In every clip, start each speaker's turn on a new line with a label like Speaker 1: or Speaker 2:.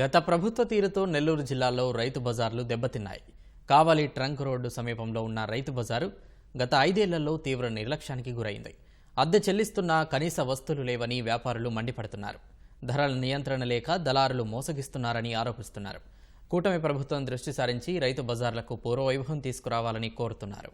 Speaker 1: గత ప్రభుత్వ తీరుతో నెల్లూరు జిల్లాలో రైతు బజార్లు దెబ్బతిన్నాయి. కావలి ట్రంక్ రోడ్డు సమీపంలో ఉన్న రైతు బజారు గత ఐదేళ్ళలో తీవ్ర నిర్లక్ష్యానికి గురైంది. అద్దె చెల్లిస్తున్నా కనీస వస్తువులు లేవని వ్యాపారులు మండిపడుతున్నారు. ధరల నియంత్రణ లేక దళారులు మోసగిస్తున్నారని ఆరోపిస్తున్నారు. కూటమి ప్రభుత్వం దృష్టి సారించి రైతు బజార్లకు పూర్వవైభవం తీసుకురావాలని కోరుతున్నారు.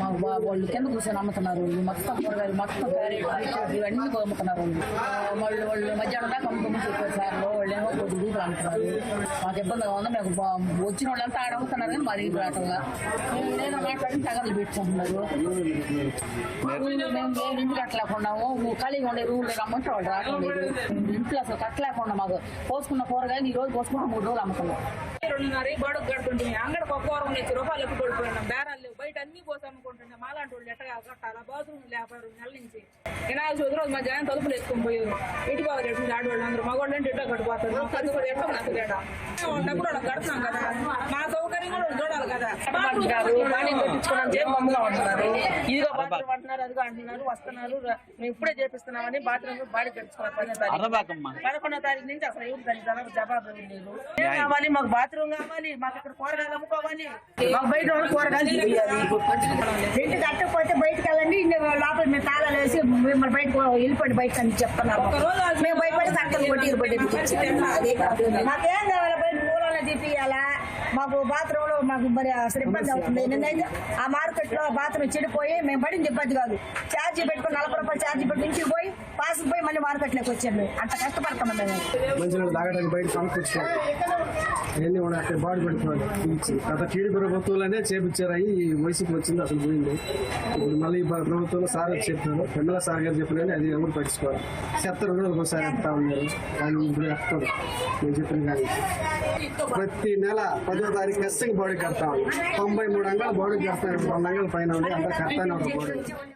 Speaker 2: మాకు బా- వాళ్ళు కింద కూర్చొని అమ్ముతున్నారు. వాళ్ళు మొత్తం కూరగాయలు మొత్తం క్యారెట్ బీట్రూట్ ఇవన్నీ అమ్ముతున్నారు. వాళ్ళు వాళ్ళు వాళ్ళు మధ్యాహ్నం దాకా అమ్ముకుని చెప్పారు సార్ వాళ్ళు ఏమో కొద్ది రూపులు అమ్ముతున్నారు మాకు ఇబ్బందిగా ఉంది. మేము బా- వచ్చిన వాళ్ళంతా ఆడ అమ్ముతున్నారు కానీ మా దగ్గర రావట్లా నేను మాట్లాడి తగలు పెట్టుకుంటున్నారు. మేము మేము ఇంటి కట్టలేకున్నాము ఖాళీగా ఉండే రూములు రమ్మంటే వాళ్ళు రావట్లేదు. ఇంట్లో అసలు కట్టలేకుండా మాకు పోసుకున్న కూరగాయలు ఈ రోజు పోసుకున్న మూడు రోజులు అమ్ముతున్నాం.
Speaker 3: రెండున్నర గొడవ కడుతుంటే అంగడికి ఒక కూర నుంచి రూపాయలు ఎక్కువ పడిపోయినాం. బేరాలు లేవు బయట అన్ని పోసి అమ్ముకుంటుంటే మాలాంటి వాళ్ళు ఎట్టగా కట్టాలా బాత్రూమ్ లేపారు నెల నుంచి. వినాయక చవితి రోజు మధ్యాహ్నం తలుపులు వేసుకొని పోయారు ఇటు పోవాలి ఎటు ఆడవాళ్ళు అందరూ మగవాళ్ళు అంటే ఇట్లా కట్టుపోతారు మా కూడా ఎట్లా నాకు తేడా. డబ్బులు కడుతున్నాం కదా. మాతో సౌకర్యం కూడా వాళ్ళు చూడాలి కదా
Speaker 2: కట్టించుకున్నాం ఇదిగో బాత్రూమ్ అంటున్నారు అదిగో అంటున్నారు వస్తున్నారు. మేము ఇప్పుడే చేపిస్తున్నామని బాత్రూమ్ బాడీ తారీఖు. పదకొండో తారీఖు నుంచి అసలు దానికి జవాబు లేదు ఏం కావాలి? మాకు బాత్రూమ్ కావాలి మాకు ఇక్కడ కూరగాయలు అమ్ముకోవాలి. మాకు బయట కూరగాయలు తీయాలి
Speaker 4: ఇంటి కట్టకపోతే బయటకు వెళ్ళండి ఇంక లోపల మేము తాళాలు వేసి మిమ్మల్ని బయటకు వెళ్ళిపోండి బయటకు అని చెప్తున్నారు. మేము భయపడి కట్టలు కొట్టి మాకేం కావాలి బయట మూలలో తీపియాలా మాకు బాత్రూమ్లో మాకు మరి అసలు ఇబ్బంది అవుతుంది. నిన్నైతే ఆ మార్కెట్లో బాత్రూమ్ చెడిపోయి మేము పడింది ఇబ్బంది కాదు. ఛార్జీ పెట్టుకుని నలభై రూపాయలు ఛార్జీ పెట్టి ఇంటికి పోయి పాస్ పోయి మళ్ళీ మార్కెట్లోకి వచ్చాము. మేము. అంత
Speaker 5: తాగడానికి బయట సమకూర్చుకోవాలి అవన్నీ కూడా అక్కడ బాడీ పెట్టుకోవాలి ఇచ్చి గత టీడీ ప్రభుత్వంలోనే చేపించారు ఈ వయసుకి వచ్చింది అసలు పోయింది. ఇప్పుడు మళ్ళీ ప్రభుత్వంలో సార్ వచ్చి చెప్పారు. సార్ గారు చెప్పిన అది ఎవరు పట్టించుకోవాలి చెత్తలు కూడా ఒకసారి ఎత్తా ఉన్నారు. కానీ ఇప్పుడు ఎత్తారు నేను చెప్పిన కానీ ప్రతి నెల పదో తారీఖు ఖచ్చితంగా బాడీ కడతాం తొంభై మూడు అంగాలు బాడీ కడతాం రెండు అంగాల పైన ఉండి అంతా కడతానే బాడీ